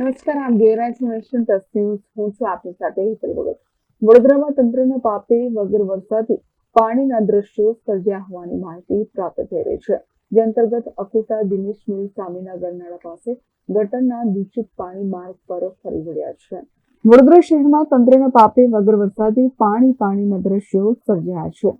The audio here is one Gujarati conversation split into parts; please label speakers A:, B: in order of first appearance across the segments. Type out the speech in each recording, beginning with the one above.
A: નમસ્કાર જોઈ રહ્યા નેશન હું છું આપની સાથે હેતલ વડોદરામાં તંત્રના પાપે વગર વરસાદથી પાણીના દ્રશ્યો સર્જ્યા હોવાની માહિતી પ્રાપ્ત થઈ રહી છે. જે અંતર્ગત અકુટા દિનેશ મિલ સામેના ગરનાળા પાસે ગટરના દૂષિત પાણી માર્ગ પર ફરી વળ્યા છે. વડોદરા શહેરમાં તંત્રના પાપે વગર વરસાદથી પાણી પાણીના દ્રશ્યો સર્જાયા છે.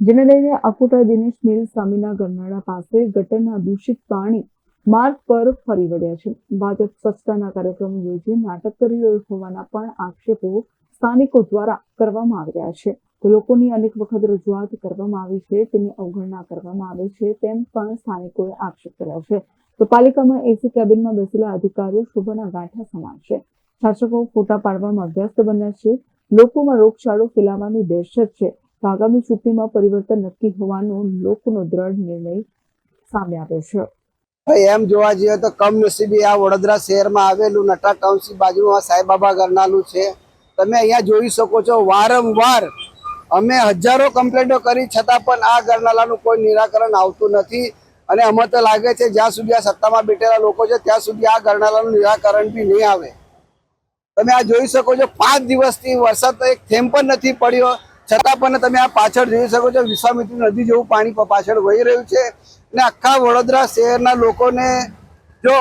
A: જેને લઈને અકુટા દિનેશ મિલ સામેના ગરનાળા પાસે ગટરના દૂષિત પાણી માર્ગ પર ફરી વળ્યા છે. ભાજપ સ્વચ્છતાના કાર્યક્રમ યોજી નાટક કરી રહ્યો હોવાના પણ આક્ષેપો સ્થાનિકો દ્વારા કરવામાં આવ્યા છે. તો લોકોની અનેક વખત રજૂઆત કરવામાં આવી છે, તેની અવગણના કરવામાં આવે છે તેમ પણ સ્થાનિકોએ આક્ષેપ કર્યા છે. તો પાલિકામાં એસી કેબિનમાં બેસેલા અધિકારીઓ શોભાના ગાંઠા સમાન છે. શાસકો ફોટા પાડવામાં વ્યસ્ત બન્યા છે. લોકોમાં રોગચાળો ફેલાવાની દહેશત છે. આગામી ચૂંટણીમાં પરિવર્તન નક્કી હોવાનો લોકોનો દ્રઢ નિર્ણય સામે આવ્યો છે.
B: ભાઈ, એમ જોવા જઈએ તો કમનસીબી આ વડોદરા શહેરમાં આવેલું નટા ટાઉનશીપ બાજુમાં સાંઈબાબા ગરનાલું છે. તમે અહીંયા જોઈ શકો છો, વારંવાર અમે હજારો કમ્પ્લેન્ટો કરી, છતાં પણ આ ગરનાલાનું કોઈ નિરાકરણ આવતું નથી. અને અમે તો લાગે છે, જ્યાં સુધી આ સત્તામાં બેઠેલા લોકો છે, ત્યાં સુધી આ ગરનાલાનું નિરાકરણ બી નહીં આવે. તમે આ જોઈ શકો છો, પાંચ દિવસથી વરસાદ એક થેમ પણ નથી પડ્યો. છતાં પણ તમે આ પાછળ જોઈ શકો છો વિશ્વામિત્રી નદી જેવું પાણી પાછળ વહી રહ્યું છે ને આખા વડોદરા શહેરના લોકોને જો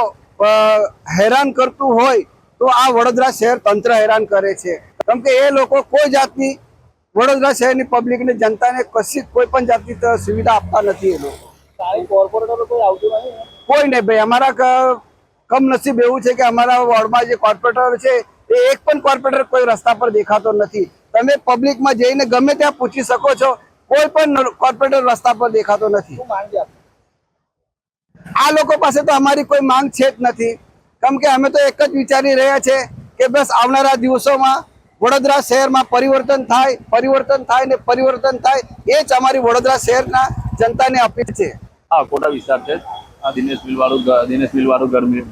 B: હેરાન કરતું હોય તો આ વડોદરા શહેર તંત્ર હેરાન કરે છે. કેમ કે એ લોકો કોઈ જાતની વડોદરા શહેરની પબ્લિકને જનતાને કશી કોઈ પણ જાતની સુવિધા આપતા નથી એ લોકો. કોઈ નહીં ભાઈ અમારા કમનસીબ એવું છે કે અમારા વોર્ડમાં જે કોર્પોરેટર છે એ એક પણ કોર્પોરેટર કોઈ રસ્તા પર દેખાતો નથી. તમે પબ્લિકમાં જઈને ગમે ત્યાં પૂછી શકો છો કોઈ પણ કોર્પોરેટર રસ્તા પર દેખાતો નથી. આ લોકો પાસે તો અમારી કોઈ માંગ છે જ નથી. કેમ કે અમે તો એક જ વિચારી રહ્યા છે કે બસ આવનારા દિવસોમાં વડોદરા શહેરમાં પરિવર્તન થાય પરિવર્તન થાય ને પરિવર્તન થાય એ જ અમારી વડોદરા શહેરના જનતાને અપીલ છે.
C: હા કોટા વિસ્તાર છે. આ દિનેશ મિલ વાળું ગ- દિનેશ મિલ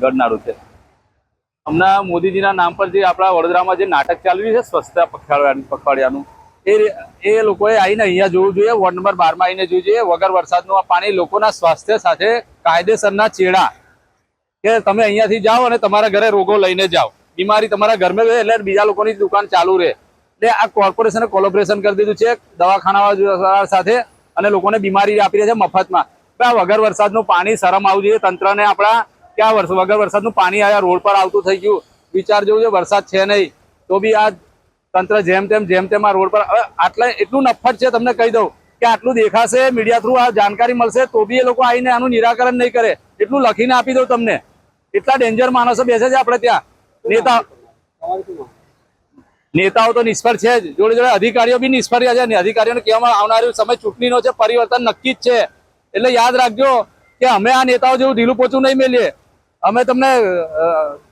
C: ગઢનારું છે. હમણાં મોદીજીના નામ પર જે આપણા વડોદરામાં જે નાટક ચાલ્યું છે, સ્વચ્છતા પખવાડિયાનું, એ એ લોકોએ આવીને અહીંયા જોવું જોઈએ. વોર્ડ નંબર બારમાં આવીને જોવું જોઈએ. વગર વરસાદનું આ પાણી લોકોના સ્વાસ્થ્ય સાથે કાયદેસરના ચેડા. કે તમે અહીંયાથી જાઓ અને તમારા ઘરે રોગો લઈને જાઓ. બીમારી તમારા ઘરમાં રહે એટલે બીજા લોકોની દુકાન ચાલુ રહે. એટલે આ કોર્પોરેશને કોલોબરેશન કરી દીધું છે દવાખાના સાથે અને લોકોને બીમારી આપી રહ્યા છે મફતમાં. આ વગર વરસાદનું પાણી શરમ આવવું જોઈએ. તંત્રને આપણા કે આ વર્ષ વગર વરસાદનું પાણી આયા, રોડ પર આવતું થઈ ગયું. વિચાર જેવું છે, વરસાદ છે નહીં. તો બી આ તંત્ર જેમ તેમ જેમ તેમ આ રોડ પર આટલા એટલું નફટ છે તમને કહી દઉં કે આટલું દેખાશે મીડિયા થ્રુ આ જાણકારી મળશે, તો બી એ લોકો આવીને આનું નિરાકરણ નહીં કરે. એટલું લખીને આપી દઉં તમને. એટલા ડેન્જર માણસો બેસે છે આપણે ત્યાં. નેતા નેતાઓ તો નિષ્ફળ છે જ. જોડે જોડે અધિકારીઓ બી નિષ્ફળ રહ્યા છે અધિકારીઓને કહેવામાં આવનારો સમય ચૂંટણીનો છે, પરિવર્તન નક્કી જ છે. એટલે યાદ રાખજો કે અમે આ નેતાઓ જેવું ઢીલું પોચું નહીં મેલીએ. અમે તમને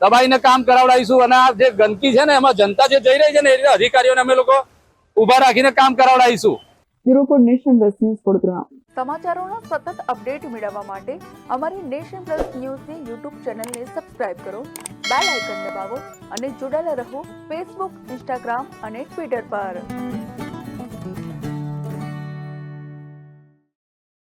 C: દબાઈને કામ કરાવડાવીશું અને આ જે ગંદકી છે ને એમાં જનતા જે જઈ રહી છે ને એ રીતે અધિકારીઓને અમે લોકો ઊભા રાખીને કામ કરાવડાવીશું.
A: Bureau nation plus news Vadodara.
D: સમાચારોનો સતત અપડેટ મેળવવા માટે અમારી નેશન પ્લસ ન્યૂઝની યુટ્યુબ ચેનલને સબસ્ક્રાઇબ કરો બેલ આઇકન દબાવો અને જોડાયેલા રહો ફેસબુક ઇન્સ્ટાગ્રામ અને ટ્વિટર પર.